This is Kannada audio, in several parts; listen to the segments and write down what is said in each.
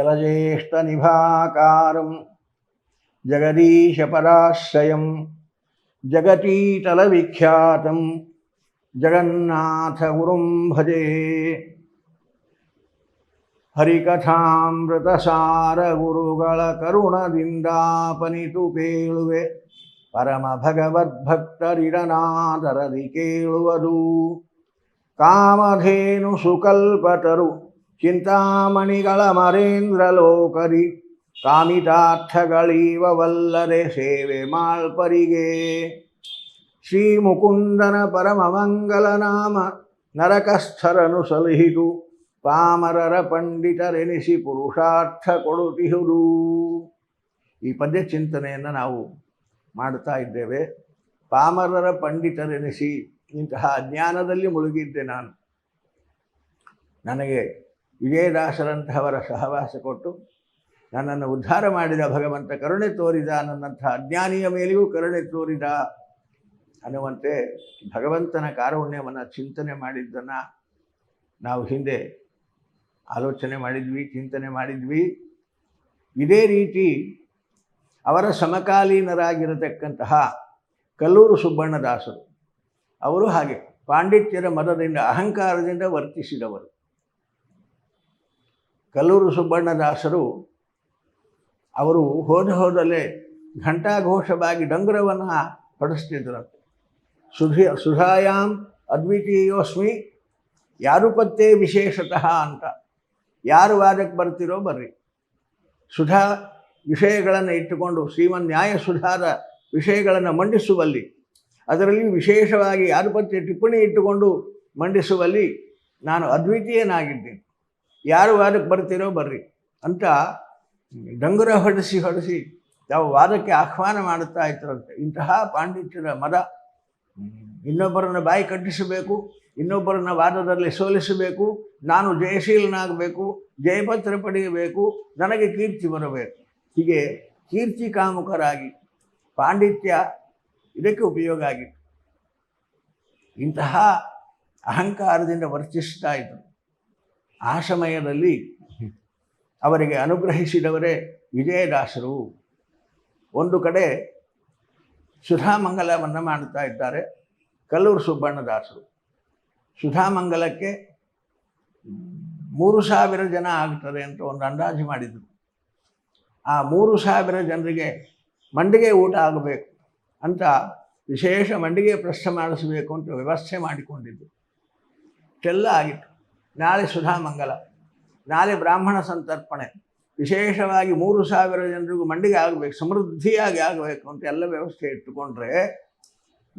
जलज्येष्ठनिभाकारं जगदीशपराश्रयं जगतीतलविख्यातं जगन्नाथगुरुं भजे ಹರಿಕಥಾಮೃತಸಾರ ಗುರುಗಳ ಕರುಣದಿಂದಾಪನಿತು ಕೇಳುವೆ ಪರಮ ಭಗವದ್ಭಕ್ತರಿರನಾದರದಿ ಕೇಳುವುದು ಕಾಮಧೇನು ಸುಕಲ್ಪತರು ಚಿಂತಾಮಣಿಗಳ ಮರೇಂದ್ರ ಲೋಕರಿ ಕಾಮಿತಾರ್ಥಗಳೀವ ವಲ್ಲದೆ ಸೇವೆ ಮಾಳ್ಪರಿಗೆ. ಶ್ರೀ ಮುಕುಂದನ ಪರಮ ಮಂಗಲ ನಾಮ ನರಕಸ್ಥರನು ಸಲಹಿತು ಪಾಮರರ ಪಂಡಿತರೆನಿಸಿ ಪುರುಷಾರ್ಥ ಕೊಡುತ್ತಿಹುದು. ಈ ಪದ್ಯ ಚಿಂತನೆಯನ್ನು ನಾವು ಮಾಡುತ್ತಾ ಇದ್ದೇವೆ. ಪಾಮರರ ಪಂಡಿತರೆನಿಸಿ ಇಂತಹ ಅಜ್ಞಾನದಲ್ಲಿ ಮುಳುಗಿದ್ದೆ ನಾನು. ನನಗೆ ವಿಜಯದಾಸರಂತಹವರ ಸಹವಾಸ ಕೊಟ್ಟು ನನ್ನನ್ನು ಉದ್ಧಾರ ಮಾಡಿದ ಭಗವಂತ ಕರುಣೆ ತೋರಿದ ನನ್ನಂಥ ಅಜ್ಞಾನಿಯ ಮೇಲೆಯೂ ಕರುಣೆ ತೋರಿದ ಅನ್ನುವಂತೆ ಭಗವಂತನ ಕಾರುಣ್ಯವನ್ನು ಚಿಂತನೆ ಮಾಡಿದ್ದನ್ನು ನಾವು ಹಿಂದೆ ಆಲೋಚನೆ ಮಾಡಿದ್ವಿ, ಚಿಂತನೆ ಮಾಡಿದ್ವಿ. ಇದೇ ರೀತಿ ಅವರ ಸಮಕಾಲೀನರಾಗಿರತಕ್ಕಂತಹ ಕಲ್ಲೂರು ಸುಬ್ಬಣ್ಣದಾಸರು, ಅವರು ಹಾಗೆ ಪಾಂಡಿತ್ಯದ ಮದದಿಂದ ಅಹಂಕಾರದಿಂದ ವರ್ತಿಸಿದವರು. ಕಲ್ಲೂರು ಸುಬ್ಬಣ್ಣದಾಸರು ಅವರು ಹೋದ ಹೋದಲ್ಲೇ ಘಂಟಾಘೋಷವಾಗಿ ಡಂಗುರವನ್ನು ಹೊಡೆಸ್ತಿದ್ರಂತೆ ಸುಧಿ ಸುಧಾಯಾಮ್ ಅದ್ವಿತೀಯೋಸ್ಮಿ, ಯಾರು ಪತ್ತೆ ವಿಶೇಷತಃ ಅಂತ. ಯಾರು ವಾದಕ್ಕೆ ಬರ್ತಿರೋ ಬರ್ರಿ. ಸುಧಾ ವಿಷಯಗಳನ್ನು ಇಟ್ಟುಕೊಂಡು ಶ್ರೀಮನ್ ನ್ಯಾಯ ಸುಧಾದ ವಿಷಯಗಳನ್ನು ಮಂಡಿಸುವಲ್ಲಿ, ಅದರಲ್ಲಿ ವಿಶೇಷವಾಗಿ ಯಾರು ಪತ್ತೆ ಟಿಪ್ಪಣಿ ಇಟ್ಟುಕೊಂಡು ಮಂಡಿಸುವಲ್ಲಿ ನಾನು ಅದ್ವಿತೀಯನಾಗಿದ್ದೀನಿ. ಯಾರು ವಾದಕ್ಕೆ ಬರ್ತೀರೋ ಬರ್ರಿ ಅಂತ ಡಂಗುರ ಹೊಡೆಸಿ ಹೊಡೆಸಿ ಯಾವ ವಾದಕ್ಕೆ ಆಹ್ವಾನ ಮಾಡುತ್ತಾ ಇದ್ರಂತೆ. ಇಂತಹ ಪಾಂಡಿತ್ಯದ ಮದ ಇನ್ನೊಬ್ಬರನ್ನ ಬಾಯಿ ಕಟ್ಟಿಸಬೇಕು, ಇನ್ನೊಬ್ಬರನ್ನ ವಾದದಲ್ಲಿ ಸೋಲಿಸಬೇಕು, ನಾನು ಜಯಶೀಲನಾಗಬೇಕು, ಜಯಪತ್ರ ಪಡೆಯಬೇಕು, ನನಗೆ ಕೀರ್ತಿ ಬರಬೇಕು. ಹೀಗೆ ಕೀರ್ತಿ ಕಾಮುಕರಾಗಿ ಪಾಂಡಿತ್ಯ ಇದಕ್ಕೆ ಉಪಯೋಗ ಆಗಿತ್ತು. ಇಂತಹ ಅಹಂಕಾರದಿಂದ ವರ್ತಿಸ್ತಾ ಇದ್ದರು ಆ ಸಮಯದಲ್ಲಿ ಅವರಿಗೆ ಅನುಗ್ರಹಿಸಿದವರೇ ವಿಜಯದಾಸರು. ಒಂದು ಕಡೆ ಸುಧಾಮಂಗಲವನ್ನು ಮಾಡುತ್ತಾ ಇದ್ದಾರೆ, ಕಲ್ಲೂರು ಸುಬ್ಬಣ್ಣದಾಸರು. ಸುಧಾಮಂಗಲಕ್ಕೆ ಮೂರು ಸಾವಿರ ಜನ ಆಗ್ತದೆ ಅಂತ ಒಂದು ಅಂದಾಜು ಮಾಡಿದರು. ಆ ಮೂರು ಸಾವಿರ ಜನರಿಗೆ ಮಂಡಿಗೆ ಊಟ ಆಗಬೇಕು ಅಂತ ವಿಶೇಷ ಮಂಡಿಗೆ ಪ್ರಶ್ನೆ ಮಾಡಿಸಬೇಕು ಅಂತ ವ್ಯವಸ್ಥೆ ಮಾಡಿಕೊಂಡಿದ್ದರು ಇಷ್ಟೆಲ್ಲ ಆಗಿತ್ತು ನಾಳೆ ಸುಧಾ ಮಂಗಲ ನಾಳೆ ಬ್ರಾಹ್ಮಣ ಸಂತರ್ಪಣೆ. ವಿಶೇಷವಾಗಿ ಮೂರು ಸಾವಿರ ಜನರಿಗೂ ಮಂಡಿಗೆ ಆಗಬೇಕು, ಸಮೃದ್ಧಿಯಾಗಿ ಆಗಬೇಕು ಅಂತ ಎಲ್ಲ ವ್ಯವಸ್ಥೆ ಇಟ್ಟುಕೊಂಡ್ರೆ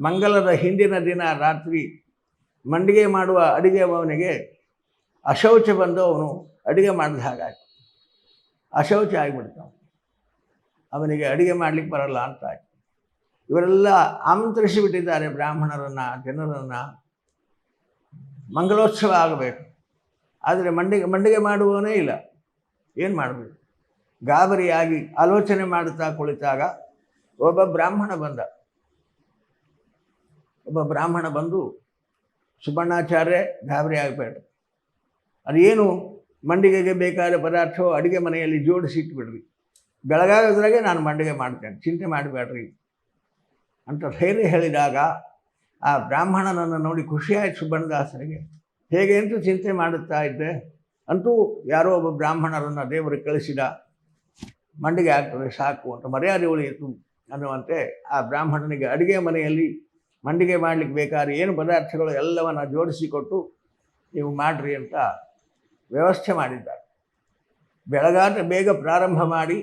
ಮಂಗಲದ ಹಿಂದಿನ ದಿನ ರಾತ್ರಿ ಮಂಡಿಗೆ ಮಾಡುವ ಅಡುಗೆ ಅವನಿಗೆ ಅಶೌಚ ಬಂದು ಅವನು ಅಡುಗೆ ಮಾಡಿದ ಹಾಗಾಯ್ತು. ಅಶೌಚ ಆಗಿಬಿಡ್ತಾವ ಅವನಿಗೆ ಅಡುಗೆ ಮಾಡಲಿಕ್ಕೆ ಬರಲ್ಲ ಅಂತ ಆಯ್ತು. ಇವರೆಲ್ಲ ಆಮಂತ್ರಿಸಿಬಿಟ್ಟಿದ್ದಾರೆ ಬ್ರಾಹ್ಮಣರನ್ನು, ಜನರನ್ನು. ಮಂಗಲೋತ್ಸವ ಆಗಬೇಕು. ಆದರೆ ಮಂಡಿಗೆ ಮಂಡಿಗೆ ಮಾಡುವವನೇ ಇಲ್ಲ. ಏನು ಮಾಡಬೇಕು? ಗಾಬರಿಯಾಗಿ ಆಲೋಚನೆ ಮಾಡುತ್ತಾ ಕುಳಿತಾಗ ಒಬ್ಬ ಬ್ರಾಹ್ಮಣ ಬಂದ. ಒಬ್ಬ ಬ್ರಾಹ್ಮಣ ಬಂದು ಸುಬ್ಬಣ್ಣಾಚಾರ್ಯ ಗಾಬರಿ ಆಗಬೇಡ. ಅದೇನು ಮಂಡಿಗೆಗೆ ಬೇಕಾದ ಪದಾರ್ಥವು ಅಡುಗೆ ಮನೆಯಲ್ಲಿ ಜೋಡಿಸಿ ಇಟ್ಬಿಡ್ರಿ. ಬೆಳಗಾಗೋದ್ರಾಗೆ ನಾನು ಮಂಡಿಗೆ ಮಾಡ್ತೇನೆ, ಚಿಂತೆ ಮಾಡಬೇಡ್ರಿ. ಅಂತ ಧೈರ್ಯ ಹೇಳಿದಾಗ ಆ ಬ್ರಾಹ್ಮಣನನ್ನು ನೋಡಿ ಖುಷಿಯಾಯಿತು ಸುಬ್ಬಣ್ಣದಾಸರಿಗೆ ಹೇಗೆ ಅಂತ ಚಿಂತೆ ಮಾಡುತ್ತಾ ಇದ್ದೆ? ಅಂತೂ ಯಾರೋ ಒಬ್ಬ ಬ್ರಾಹ್ಮಣರನ್ನು ದೇವರು ಕಳಿಸಿದ. ಮಂಡಿಗೆ ಆಗ್ತದೆ, ಸಾಕು ಅಂತ ಮರ್ಯಾದೆ ಉಳಿಯಿತು ಅನ್ನುವಂತೆ ಆ ಬ್ರಾಹ್ಮಣನಿಗೆ ಅಡುಗೆ ಮನೆಯಲ್ಲಿ ಮಂಡಿಗೆ ಮಾಡಲಿಕ್ಕೆ ಬೇಕಾದ ಏನು ಪದಾರ್ಥಗಳು ಎಲ್ಲವನ್ನು ಜೋಡಿಸಿಕೊಟ್ಟು, ನೀವು ಮಾಡಿರಿ ಅಂತ ವ್ಯವಸ್ಥೆ ಮಾಡಿದ್ದಾರೆ. ಬೆಳಗಾದ ಬೇಗ ಪ್ರಾರಂಭ ಮಾಡಿ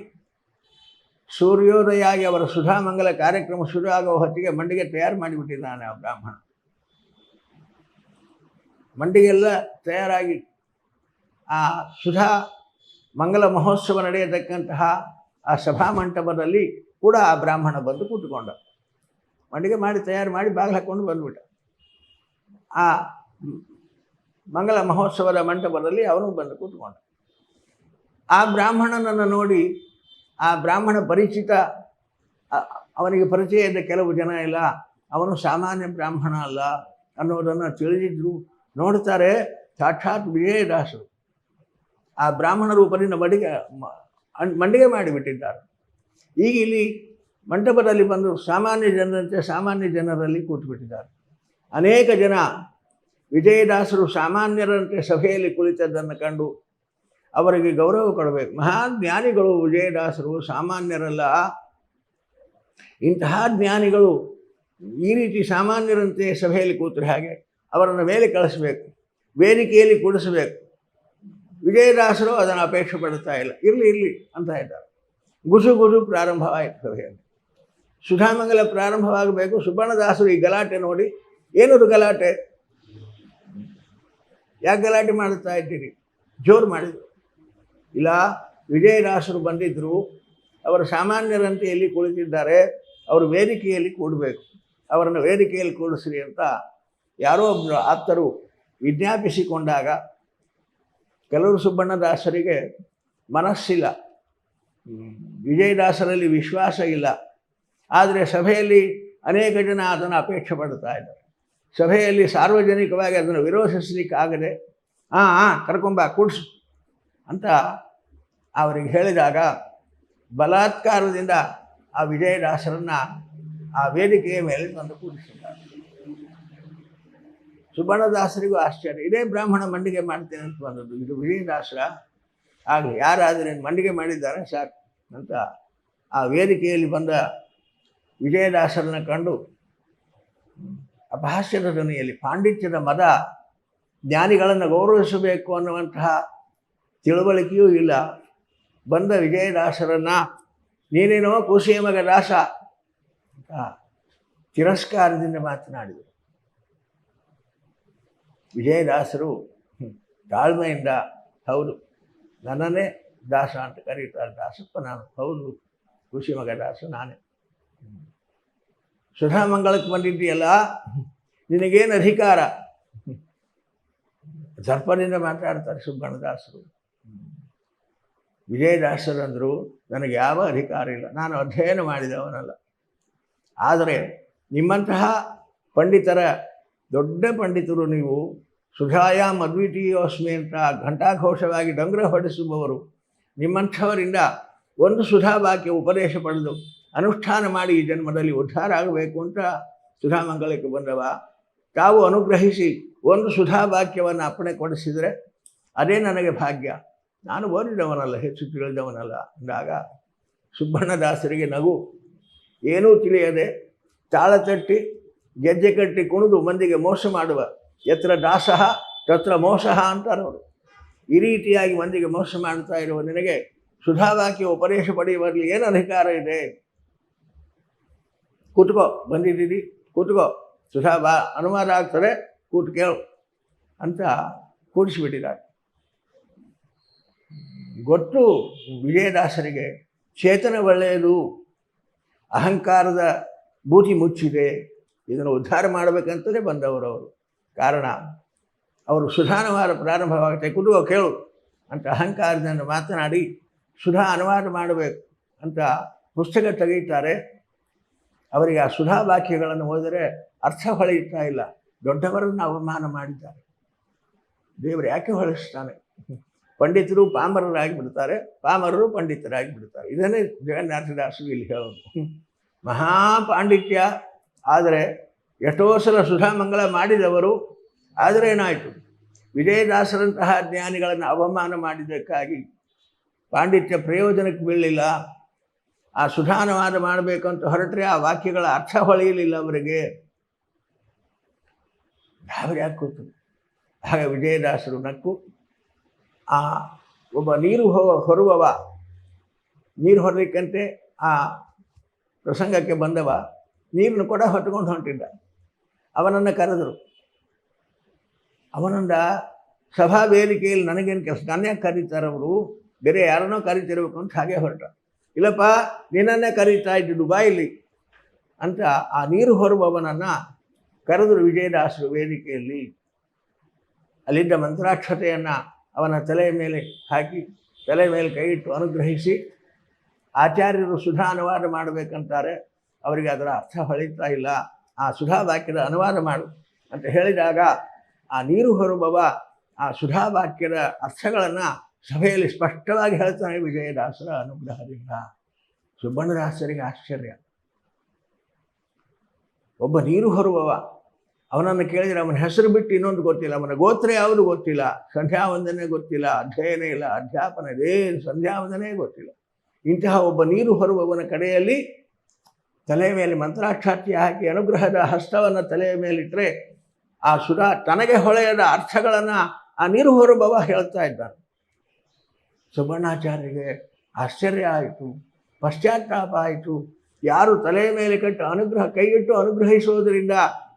ಸೂರ್ಯೋದಯ ಆಗಿ ಅವರ ಸುಧಾಮಂಗಲ ಕಾರ್ಯಕ್ರಮ ಶುರು ಆಗೋ ಹೊತ್ತಿಗೆ ಮಂಡಿಗೆ ತಯಾರು ಮಾಡಿಬಿಟ್ಟಿದ್ದಾನೆ ಆ ಬ್ರಾಹ್ಮಣ. ಮಂಡಿಗೆಲ್ಲ ತಯಾರಾಗಿ ಆ ಸುಧಾ ಮಂಗಲ ಮಹೋತ್ಸವ ನಡೆಯತಕ್ಕಂತಹ ಆ ಸಭಾ ಮಂಟಪದಲ್ಲಿ ಕೂಡ ಆ ಬ್ರಾಹ್ಮಣ ಬಂದು ಕೂತ್ಕೊಂಡ. ಮಂಡಿಗೆ ಮಾಡಿ ತಯಾರು ಮಾಡಿ ಬಾಗಿಲು ಹಾಕ್ಕೊಂಡು ಬಂದ್ಬಿಟ್ಟ. ಆ ಮಂಗಲ ಮಹೋತ್ಸವದ ಮಂಟಪದಲ್ಲಿ ಅವನು ಬಂದು ಕೂತ್ಕೊಂಡ. ಆ ಬ್ರಾಹ್ಮಣನನ್ನು ನೋಡಿ ಆ ಬ್ರಾಹ್ಮಣ ಪರಿಚಿತ ಅವನಿಗೆ ಪರಿಚಯ ಇದ್ದ ಕೆಲವು ಜನ ಇಲ್ಲ, ಅವನು ಸಾಮಾನ್ಯ ಬ್ರಾಹ್ಮಣ ಅಲ್ಲ ಅನ್ನೋದನ್ನು ತಿಳಿದಿದ್ರು. ನೋಡ್ತಾರೆ, ಸಾಕ್ಷಾತ್ ವಿಜಯದಾಸರು ಆ ಬ್ರಾಹ್ಮಣ ರೂಪದಿಂದ ಮಡಿಗೆ ಮಂಡಿಗೆ ಮಾಡಿಬಿಟ್ಟಿದ್ದಾರೆ. ಈಗ ಇಲ್ಲಿ ಮಂಟಪದಲ್ಲಿ ಬಂದು ಸಾಮಾನ್ಯ ಜನರಂತೆ ಸಾಮಾನ್ಯ ಜನರಲ್ಲಿ ಕೂತ್ಬಿಟ್ಟಿದ್ದಾರೆ. ಅನೇಕ ಜನ ವಿಜಯದಾಸರು ಸಾಮಾನ್ಯರಂತೆ ಸಭೆಯಲ್ಲಿ ಕುಳಿತದ್ದನ್ನು ಕಂಡು ಅವರಿಗೆ ಗೌರವ ಕೊಡಬೇಕು. ಮಹಾಜ್ಞಾನಿಗಳು ವಿಜಯದಾಸರು ಸಾಮಾನ್ಯರಲ್ಲ. ಇಂತಹ ಜ್ಞಾನಿಗಳು ಈ ರೀತಿ ಸಾಮಾನ್ಯರಂತೆ ಸಭೆಯಲ್ಲಿ ಕೂತರೆ ಹಾಗೆ ಅವರನ್ನು ಮೇಲೆ ಕಳಿಸ್ಬೇಕು, ವೇದಿಕೆಯಲ್ಲಿ ಕೂಡಿಸಬೇಕು. ವಿಜಯದಾಸರು ಅದನ್ನು ಅಪೇಕ್ಷೆ ಪಡ್ತಾ ಇಲ್ಲ. ಇರಲಿ ಇರಲಿ ಅಂತ ಹೇಳ್ತಾರೆ. ಗುಸು ಗುಸು ಪ್ರಾರಂಭವಾಯಿತು ಸಭೆಯಲ್ಲಿ. ಸುಧಾಮಂಗಲ ಪ್ರಾರಂಭವಾಗಬೇಕು. ಸುಬ್ಬಣ್ಣದಾಸರು ಈ ಗಲಾಟೆ ನೋಡಿ, ಏನದು ಗಲಾಟೆ? ಯಾಕೆ ಗಲಾಟೆ ಮಾಡುತ್ತಾ ಇದ್ದೀರಿ? ಜೋರು ಮಾಡಿದರು. ಇಲ್ಲ, ವಿಜಯದಾಸರು ಬಂದಿದ್ದರು. ಅವರು ಸಾಮಾನ್ಯರಂತೆ ಎಲ್ಲಿ ಕುಳಿತಿದ್ದಾರೆ, ಅವರು ವೇದಿಕೆಯಲ್ಲಿ ಕೂಡಬೇಕು. ಅವರನ್ನು ವೇದಿಕೆಯಲ್ಲಿ ಕೂಡಿಸ್ರಿ ಅಂತ ಯಾರೋ ಆಪ್ತರು ವಿಜ್ಞಾಪಿಸಿಕೊಂಡಾಗ ಕೆಲವರು ಸುಬ್ಬಣ್ಣದಾಸರಿಗೆ ಮನಸ್ಸಿಲ್ಲ. ವಿಜಯದಾಸರಲ್ಲಿ ವಿಶ್ವಾಸ ಇಲ್ಲ. ಆದರೆ ಸಭೆಯಲ್ಲಿ ಅನೇಕ ಜನ ಅದನ್ನು ಅಪೇಕ್ಷೆ ಪಡ್ತಾ ಇದ್ದಾರೆ. ಸಭೆಯಲ್ಲಿ ಸಾರ್ವಜನಿಕವಾಗಿ ಅದನ್ನು ವಿರೋಧಿಸಲಿಕ್ಕಾಗದೆ, ಹಾಂ ಹಾಂ ಕರ್ಕೊಂಬ ಕೂಡಿಸು ಅಂತ ಅವರಿಗೆ ಹೇಳಿದಾಗ ಬಲಾತ್ಕಾರದಿಂದ ಆ ವಿಜಯದಾಸರನ್ನು ಆ ವೇದಿಕೆಯ ಮೇಲೆ ತಂದು ಕೂಡಿಸಿದ್ದಾರೆ ಸುಬ್ಬಣ್ಣದಾಸರಿಗೂ ಆಶ್ಚರ್ಯ. ಇದೇ ಬ್ರಾಹ್ಮಣ ಮಂಡಿಗೆ ಮಾಡ್ತೇನೆ ಅಂತ ಬಂದದ್ದು. ಇದು ವಿಜಯದಾಸರ ಆಗಲಿ ಯಾರಾದರೆ ಮಂಡಿಗೆ ಮಾಡಿದ್ದಾರೆ ಸಾಕು ಅಂತ ಆ ವೇದಿಕೆಯಲ್ಲಿ ಬಂದ ವಿಜಯದಾಸರನ್ನ ಕಂಡು ಅಪಹಾಸ್ಯದ ಧ್ವನಿಯಲ್ಲಿ ಪಾಂಡಿತ್ಯದ ಮದ ಜ್ಞಾನಿಗಳನ್ನು ಗೌರವಿಸಬೇಕು ಅನ್ನುವಂತಹ ತಿಳುವಳಿಕೆಯೂ ಇಲ್ಲ. ಬಂದ ವಿಜಯದಾಸರನ್ನ ನೀನೇನೋ ಕೂಸಿಯ ಮಗ ದಾಸ ತಿರಸ್ಕಾರದಿಂದ ಮಾತನಾಡಿದರು. ವಿಜಯದಾಸರು ತಾಳ್ಮೆಯಿಂದ, ಹೌದು, ನನ್ನನ್ನೇ ದಾಸ ಅಂತ ಕರೀತಾರೆ ದಾಸಪ್ಪ ನಾನು, ಹೌದು ಖುಷಿ ಮಗ ದಾಸ ನಾನೇ. ಸುಧಾಮಂಗಳಕ್ಕೆ ಬಂದಿದ್ದೀಯಲ್ಲ, ನಿನಗೇನು ಅಧಿಕಾರ. ದರ್ಪದಿಂದ ಮಾತಾಡ್ತಾರೆ ಸುಬ್ಬಣ್ಣದಾಸರು ವಿಜಯದಾಸರು ವಿಜಯದಾಸರಂದರು, ನನಗೆ ಯಾವ ಅಧಿಕಾರ ಇಲ್ಲ ನಾನು ಅಧ್ಯಯನ ಮಾಡಿದವನಲ್ಲ ಆದರೆ ನಿಮ್ಮಂತಹ ಪಂಡಿತರ ದೊಡ್ಡ ಪಂಡಿತರು ನೀವು ಸುಧಾಯಾಮ್ ಅದ್ವಿತೀಯೋಸ್ಮಿ ಅಂತ ಘಂಟಾಘೋಷವಾಗಿ ಡಂಗ್ರ ಹೊಡೆಸುವವರು, ನಿಮ್ಮಂಥವರಿಂದ ಒಂದು ಸುಧಾವಾಕ್ಯ ಉಪದೇಶ ಪಡೆದು ಅನುಷ್ಠಾನ ಮಾಡಿ ಈ ಜನ್ಮದಲ್ಲಿ ಉದ್ಧಾರ ಆಗಬೇಕು ಅಂತ ಸುಧಾಮಂಗಲಕ್ಕೆ ಬಂದವ. ತಾವು ಅನುಗ್ರಹಿಸಿ ಒಂದು ಸುಧಾವಾಕ್ಯವನ್ನು ಅಪ್ಪಣೆ ಕೊಡಿಸಿದರೆ ಅದೇ ನನಗೆ ಭಾಗ್ಯ. ನಾನು ಓದಿದವನಲ್ಲ, ಹೆಚ್ಚು ತಿಳಿದವನಲ್ಲ ಅಂದಾಗ ಸುಬ್ಬಣ್ಣದಾಸರಿಗೆ ನಗು ಏನೂ ತಿಳಿಯದೆ ತಾಳ ತಟ್ಟಿ ಗೆಜ್ಜೆ ಕಟ್ಟಿ ಕುಣಿದು ಮಂದಿಗೆ ಮೋಸ ಮಾಡುವ. ಎತ್ರ ದಾಸಃ, ತತ್ರ ಮೋಸಃ ಅಂತಾರೆ ಅವರು ಈ ರೀತಿಯಾಗಿ ಮಂದಿಗೆ ಮೋಸ ಮಾಡ್ತಾ ಇರುವ ನಿನಗೆ ಸುಧಾವಾಕ್ಯ ಉಪದೇಶ ಪಡೆಯುವಲ್ಲಿ ಏನು ಅಧಿಕಾರ ಇದೆ? ಕೂತ್ಕೋ, ಬಂದಿದ್ದೀರಿ, ಕೂತ್ಕೋ. ಸುಧಾ ಬಾ ಅನುವಾದ ಆಗ್ತದೆ, ಕೂತು ಕೇಳು ಅಂತ ಕೂಡಿಸಿಬಿಟ್ಟಿದ್ದಾರೆ. ಗೊತ್ತು ವಿಜಯದಾಸರಿಗೆ ಚೇತನ ಒಳ್ಳೆಯದು, ಅಹಂಕಾರದ ಬೂತಿ ಮುಚ್ಚಿದೆ. ಇದನ್ನು ಉದ್ಧಾರ ಮಾಡಬೇಕಂತಲೇ ಬಂದವರು ಅವರು. ಕಾರಣ, ಅವರು ಸುಧಾನುವಾದ ಪ್ರಾರಂಭವಾಗುತ್ತೆ. ಕುಟುಂಬ ಕೇಳು ಅಂತ ಅಹಂಕಾರದಿಂದ ಮಾತನಾಡಿ ಸುಧಾ ಅನುವಾದ ಮಾಡಬೇಕು ಅಂತ ಪುಸ್ತಕ ತೆಗೀತಾರೆ ಅವರಿಗೆ ಆ ಸುಧಾ ವಾಕ್ಯಗಳನ್ನು ಓದಿದರೆ ಅರ್ಥ ಹೊಳೆಯುತ್ತಾ ಇಲ್ಲ. ದೊಡ್ಡವರನ್ನು ಅವಮಾನ ಮಾಡಿದ್ದಾರೆ. ದೇವರು ಯಾಕೆ ಹೊಳಿಸ್ತಾನೆ? ಪಂಡಿತರು ಪಾಮರರಾಗಿ ಬಿಡ್ತಾರೆ. ಪಾಮರರು ಪಂಡಿತರಾಗಿ ಬಿಡ್ತಾರೆ. ಇದನ್ನೇ ಜಗನ್ನಾಥದಾಸರು ಇಲ್ಲಿ ಹೇಳೋದು. ಮಹಾ ಪಾಂಡಿತ್ಯ ಆದರೆ ಎಷ್ಟೋ ಸಲ ಸುಧಾಮಂಗಳ ಮಾಡಿದವರು ಆದರೆ ಏನಾಯಿತು ವಿಜಯದಾಸರಂತಹ ಜ್ಞಾನಿಗಳನ್ನು ಅವಮಾನ ಮಾಡಿದ್ದಕ್ಕಾಗಿ ಪಾಂಡಿತ್ಯ ಪ್ರಯೋಜನಕ್ಕೆ ಬೀಳಲಿಲ್ಲ. ಆ ಸುಧಾನವಾದ ಮಾಡಬೇಕಂತ ಹೊರಟರೆ ಆ ವಾಕ್ಯಗಳ ಅರ್ಥ ಹೊಳೆಯಲಿಲ್ಲ ಅವರಿಗೆ. ಯಾಕೆ ಕೂತು? ಆಗ ವಿಜಯದಾಸರು ನಕ್ಕು, ಆ ಒಬ್ಬ ನೀರು ಹೊ, ಹೊರುವವ, ನೀರು ಹೊರಲಿಕ್ಕಂತೆ ಆ ಪ್ರಸಂಗಕ್ಕೆ ಬಂದವ. ನೀರನ್ನು ಕೂಡ ಹೊತ್ಕೊಂಡು ಹೊಂಟಿದ್ದ. ಅವನನ್ನು ಕರೆದರು. ಅವನಂದ, ಸಭಾ ವೇದಿಕೆಯಲ್ಲಿ ನನಗೇನು ಕೆಲಸ, ನನ್ನೇ ಕರೀತಾರವರು, ಬೇರೆ ಯಾರನ್ನೋ ಕರಿತಿರ್ಬೇಕು ಅಂತ ಹಾಗೆ ಹೊರಟ. ಇಲ್ಲಪ್ಪ, ನಿನ್ನನ್ನೇ ಕರೀತಾ ಇದ್ದು ದುಬಾಯಿಲಿ ಅಂತ ಆ ನೀರು ಹೊರುವವನನ್ನು ಕರೆದರು ವಿಜಯದಾಸರು ವೇದಿಕೆಯಲ್ಲಿ. ಅಲ್ಲಿದ್ದ ಮಂತ್ರಾಕ್ಷತೆಯನ್ನು ಅವನ ತಲೆಯ ಮೇಲೆ ಹಾಕಿ, ತಲೆ ಮೇಲೆ ಕೈ ಇಟ್ಟು ಅನುಗ್ರಹಿಸಿ, ಆಚಾರ್ಯರು ಸುಧಾ ಅನುವಾದ ಮಾಡಬೇಕಂತಾರೆ. ಅವರಿಗೆ ಅದರ ಅರ್ಥ ಹೊಳಿತಾ ಇಲ್ಲ. ಆ ಸುಧಾ ವಾಕ್ಯದ ಅನುವಾದ ಮಾಡು ಅಂತ ಹೇಳಿದಾಗ ಆ ನೀರು ಹೊರಬವ ಆ ಸುಧಾ ವಾಕ್ಯದ ಅರ್ಥಗಳನ್ನು ಸಭೆಯಲ್ಲಿ ಸ್ಪಷ್ಟವಾಗಿ ಹೇಳ್ತಾನೆ ವಿಜಯದಾಸರ ಅನುಗ್ರಹದಿಂದ. ಸುಬ್ಬಣ್ಣದಾಸರಿಗೆ ಆಶ್ಚರ್ಯ. ಒಬ್ಬ ನೀರು ಹೊರುವವ ಅವನನ್ನು ಕೇಳಿದರೆ ಅವನ ಹೆಸರು ಬಿಟ್ಟು ಇನ್ನೊಂದು ಗೊತ್ತಿಲ್ಲ, ಅವನ ಗೋತ್ರ ಯಾವುದು ಗೊತ್ತಿಲ್ಲ ಸಂಧ್ಯಾ ವಂದನೆ ಗೊತ್ತಿಲ್ಲ, ಅಧ್ಯಯನ ಇಲ್ಲ, ಅಧ್ಯಾಪನ ಇದೇ ಸಂಧ್ಯಾ ವಂದನೆ ಗೊತ್ತಿಲ್ಲ. ಇಂತಹ ಒಬ್ಬ ನೀರು ಹೊರುವವನ ಕಡೆಯಲ್ಲಿ ತಲೆಯ ಮೇಲೆ ಮಂತ್ರಾಕ್ಷಾತಿ ಹಾಕಿ ಅನುಗ್ರಹದ ಹಸ್ತವನ್ನು ತಲೆಯ ಮೇಲಿಟ್ಟರೆ ಆ ಸುಧಾ ತನಗೆ ಹೊಳೆಯದ ಅರ್ಥಗಳನ್ನು ಆ ನೀರು ಹೊರುಬವ ಹೇಳ್ತಾ ಇದ್ದಾನೆ. ಸುಬರ್ಣಾಚಾರ್ಯರಿಗೆ ಆಶ್ಚರ್ಯ ಆಯಿತು, ಪಶ್ಚಾತ್ತಾಪ ಆಯಿತು. ಯಾರು ತಲೆಯ ಮೇಲೆ ಕಟ್ಟು ಅನುಗ್ರಹ ಕೈಗಿಟ್ಟು ಅನುಗ್ರಹಿಸುವುದರಿಂದ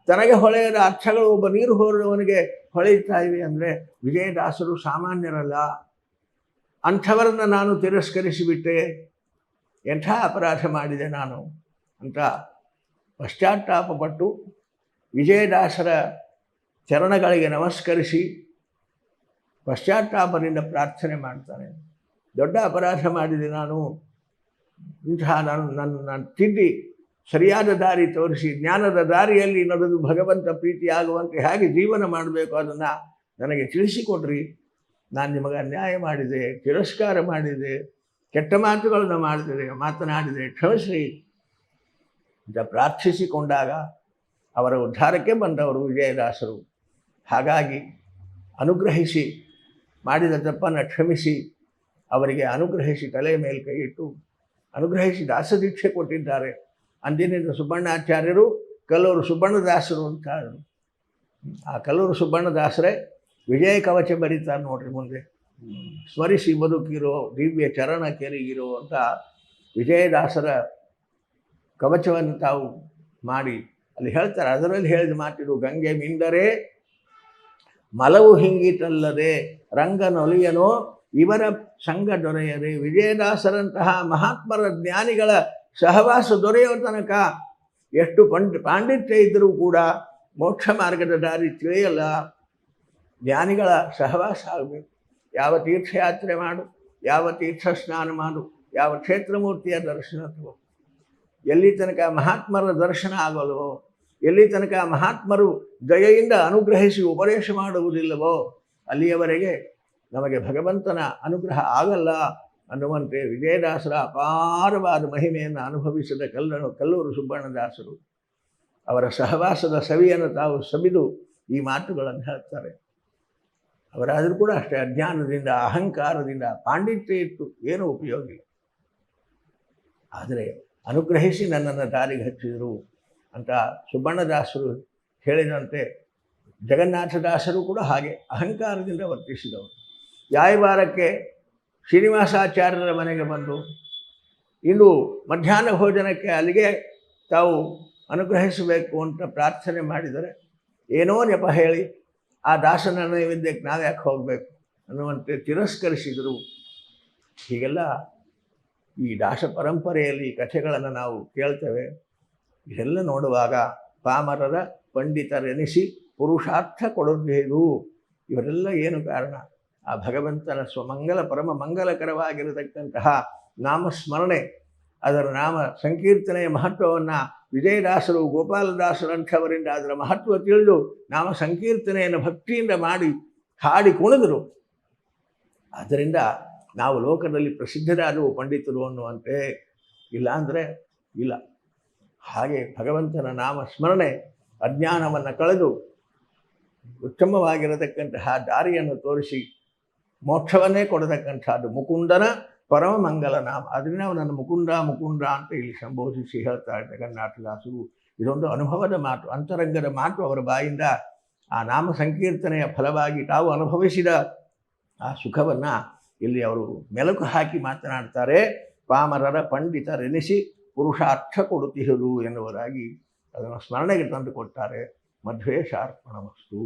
ತನಗೆ ಹೊಳೆಯದ ಅರ್ಥಗಳು ಒಬ್ಬ ನೀರು ಹೊರದವನಿಗೆ ಹೊಳೆಯುತ್ತಾ ಇವೆ ಅಂದರೆ ವಿಜಯದಾಸರು ಸಾಮಾನ್ಯರಲ್ಲ. ಅಂಥವರನ್ನು ನಾನು ತಿರಸ್ಕರಿಸಿಬಿಟ್ಟೆ. ಎಂಥ ಅಪರಾಧ ಮಾಡಿದೆ ನಾನು? ಅಂತ ಪಶ್ಚಾತ್ತಾಪಪಟ್ಟು ವಿಜಯದಾಸರ ಚರಣಗಳಿಗೆ ನಮಸ್ಕರಿಸಿ ಪಶ್ಚಾತ್ತಾಪದಿಂದ ಪ್ರಾರ್ಥನೆ ಮಾಡ್ತಾನೆ. ದೊಡ್ಡ ಅಪರಾಧ ಮಾಡಿದೆ ನಾನು. ಇಂತಹ ನಾನು ನನ್ನ ನಾನು ತಿದ್ದಿ ಸರಿಯಾದ ದಾರಿ ತೋರಿಸಿ, ಜ್ಞಾನದ ದಾರಿಯಲ್ಲಿ ನಡೆದು ಭಗವಂತ ಪ್ರೀತಿಯಾಗುವಂತೆ ಹೇಗೆ ಜೀವನ ಮಾಡಬೇಕು ಅದನ್ನು ನನಗೆ ತಿಳಿಸಿಕೊಡ್ರಿ. ನಾನು ನಿಮಗೆ ಅನ್ಯಾಯ ಮಾಡಿದೆ, ತಿರಸ್ಕಾರ ಮಾಡಿದೆ, ಕೆಟ್ಟ ಮಾತುಗಳನ್ನು ಮಾಡಿದೆ ಮಾತನಾಡಿದೆ. ಕ್ಷಮಿಸ್ರಿ. ಅಂತ ಪ್ರಾರ್ಥಿಸಿಕೊಂಡಾಗ ಅವರ ಉದ್ಧಾರಕ್ಕೆ ಬಂದವರು ವಿಜಯದಾಸರು. ಹಾಗಾಗಿ ಅನುಗ್ರಹಿಸಿ, ಮಾಡಿದ ತಪ್ಪನ್ನು ಕ್ಷಮಿಸಿ, ಅವರಿಗೆ ಅನುಗ್ರಹಿಸಿ ತಲೆ ಮೇಲೆ ಕೈಯಿಟ್ಟು ಅನುಗ್ರಹಿಸಿ ದಾಸದೀಕ್ಷೆ ಕೊಟ್ಟಿದ್ದಾರೆ. ಅಂದಿನಿಂದ ಸುಬ್ಬಣ್ಣಾಚಾರ್ಯರು ಕಲ್ಲೂರು ಸುಬ್ಬಣ್ಣದಾಸರು ಅಂತ ಆ ಕಲ್ಲೂರು ಸುಬ್ಬಣ್ಣದಾಸರೇ ವಿಜಯ ಕವಚ ಬರೀತಾರೆ ನೋಡ್ರಿ ಮುಂದೆ. ಸ್ಮರಿಸಿ ಬದುಕಿರೋ, ದಿವ್ಯ ಚರಣ ಕೆರಿಗಿರೋ ಅಂತ ವಿಜಯದಾಸರ ಕವಚವನ್ನು ತಾವು ಮಾಡಿ, ಅಲ್ಲಿ ಹೇಳ್ತಾರೆ, ಅದರಲ್ಲಿ ಹೇಳಿದ ಮಾತಿಡು, ಗಂಗೆ ಮಿಂದರೆ ಮಲವು ಹಿಂಗಿತಲ್ಲದೆ ರಂಗನೊಲಿಯನೋ ಇವರ ಸಂಘ ದೊರೆಯದೆ, ವಿಜಯದಾಸರಂತಹ ಮಹಾತ್ಮರ ಜ್ಞಾನಿಗಳ ಸಹವಾಸ ದೊರೆಯೋ ತನಕ ಎಷ್ಟು ಪಂಡ್, ಪಾಂಡಿತ್ಯ ಇದ್ದರೂ ಕೂಡ ಮೋಕ್ಷ ಮಾರ್ಗದ ದಾರಿ ತಿಳಿಯಲ್ಲ. ಜ್ಞಾನಿಗಳ ಸಹವಾಸ ಆಗಬೇಕು. ಯಾವ ತೀರ್ಥಯಾತ್ರೆ ಮಾಡು, ಯಾವ ತೀರ್ಥ ಸ್ನಾನ ಮಾಡು, ಯಾವ ಕ್ಷೇತ್ರಮೂರ್ತಿಯ ದರ್ಶನ ತಗೋ. ಎಲ್ಲಿ ತನಕ ಮಹಾತ್ಮರ ದರ್ಶನ ಆಗಲ್ವೋ ಎಲ್ಲಿ ತನಕ ಮಹಾತ್ಮರು ದಯೆಯಿಂದ ಅನುಗ್ರಹಿಸಿ ಉಪದೇಶ ಮಾಡುವುದಿಲ್ಲವೋ, ಅಲ್ಲಿಯವರೆಗೆ ನಮಗೆ ಭಗವಂತನ ಅನುಗ್ರಹ ಆಗಲ್ಲ ಅನ್ನುವಂತೆ ವಿಜಯದಾಸರ ಅಪಾರವಾದ ಮಹಿಮೆಯನ್ನು ಅನುಭವಿಸಿದ ಕಲ್ಲನು ಕಲ್ಲೂರು ಸುಬ್ಬಣ್ಣದಾಸರು. ಅವರ ಸಹವಾಸದ ಸವಿಯನ್ನು ತಾವು ಸವಿದು ಈ ಮಾತುಗಳನ್ನು ಹೇಳ್ತಾರೆ ಅವರಾದರೂ ಕೂಡ ಅಷ್ಟೇ ಅಜ್ಞಾನದಿಂದ, ಅಹಂಕಾರದಿಂದ, ಪಾಂಡಿತ್ಯ ಇತ್ತು ಏನೂ ಉಪಯೋಗ ಇಲ್ಲ ಆದರೆ ಅನುಗ್ರಹಿಸಿ ನನ್ನನ್ನು ದಾರಿಗೆ ಹಚ್ಚಿದರು ಅಂತ ಸುಬ್ಬಣ್ಣದಾಸರು ಹೇಳಿದಂತೆ ಜಗನ್ನಾಥದಾಸರು ಕೂಡ ಹಾಗೆ ಅಹಂಕಾರದಿಂದ ವರ್ತಿಸಿದವರು. ಯಾಯವಾರಕ್ಕೆ ಶ್ರೀನಿವಾಸಾಚಾರ್ಯರ ಮನೆಗೆ ಬಂದು ಇಂದು ಮಧ್ಯಾಹ್ನ ಭೋಜನಕ್ಕೆ ಅಲ್ಲಿಗೆ ತಾವು ಅನುಗ್ರಹಿಸಬೇಕು ಅಂತ ಪ್ರಾರ್ಥನೆ ಮಾಡಿದರೆ ಏನೋ ನೆಪ ಹೇಳಿ ಆ ದಾಸನ ನೈವೇದ್ಯಕ್ಕೆ ನಾವ್ಯಾಕೆ ಹೋಗಬೇಕು ಅನ್ನುವಂತೆ ತಿರಸ್ಕರಿಸಿದರು. ಹೀಗೆಲ್ಲ ಈ ದಾಸ ಪರಂಪರೆಯಲ್ಲಿ ಕಥೆಗಳನ್ನು ನಾವು ಕೇಳ್ತೇವೆ. ಇದೆಲ್ಲ ನೋಡುವಾಗ ಪಾಮರರ ಪಂಡಿತರೆನಿಸಿ ಪುರುಷಾರ್ಥ ಕೊಡುವುದು ಇವರೆಲ್ಲ ಏನು ಕಾರಣ? ಆ ಭಗವಂತನ ಸ್ವಮಂಗಲ, ಪರಮ ಮಂಗಲಕರವಾಗಿರತಕ್ಕಂತಹ ನಾಮಸ್ಮರಣೆ, ಅದರ ನಾಮ ಸಂಕೀರ್ತನೆಯ ಮಹತ್ವವನ್ನು ವಿಜಯದಾಸರು ಗೋಪಾಲದಾಸರಂಥವರಿಂದ ಅದರ ಮಹತ್ವ ತಿಳಿದು ನಾಮ ಸಂಕೀರ್ತನೆಯನ್ನು ಭಕ್ತಿಯಿಂದ ಮಾಡಿ, ಹಾಡಿ ಕುಣಿದರು. ಆದ್ದರಿಂದ ನಾವು ಲೋಕದಲ್ಲಿ ಪ್ರಸಿದ್ಧರಾದವು ಪಂಡಿತರು ಅನ್ನುವಂತೆ ಇಲ್ಲ ಅಂದರೆ ಇಲ್ಲ. ಹಾಗೆ ಭಗವಂತನ ನಾಮ ಸ್ಮರಣೆ, ಅಜ್ಞಾನವನ್ನು ಕಳೆದು ಉತ್ತಮವಾಗಿರತಕ್ಕಂತಹ ದಾರಿಯನ್ನು ತೋರಿಸಿ ಮೋಕ್ಷವನ್ನೇ ಕೊಡತಕ್ಕಂಥದ್ದು ಮುಕುಂದನ ಪರಮ ಮಂಗಲ ನಾಮ. ಅದರಿಂದ ಅವನನ್ನು ಮುಕುಂದ ಮುಕುಂದ ಅಂತ ಇಲ್ಲಿ ಸಂಬೋಧಿಸಿ ಹೇಳ್ತಾ ಜಗನ್ನಾಥದಾಸರು ಇದೊಂದು ಅನುಭವದ ಮಾತು, ಅಂತರಂಗದ ಮಾತು ಅವರ ಬಾಯಿಂದ. ಆ ನಾಮ ಸಂಕೀರ್ತನೆಯ ಫಲವಾಗಿ ತಾವು ಅನುಭವಿಸಿದ ಆ ಸುಖವನ್ನು ಇಲ್ಲಿ ಅವರು ಮೆಲುಕು ಹಾಕಿ ಮಾತನಾಡ್ತಾರೆ. ಪಾಮರರ ಪಂಡಿತರೆನಿಸಿ ಪುರುಷಾರ್ಥ ಕೊಡುತ್ತಿಹುದು ಎನ್ನುವರಾಗಿ ಅದನ್ನು ಸ್ಮರಣೆಗೆ ತಂದು ಕೊಡ್ತಾರೆ ಮಧ್ವೇಶಾರ್ಪಣ ವಸ್ತು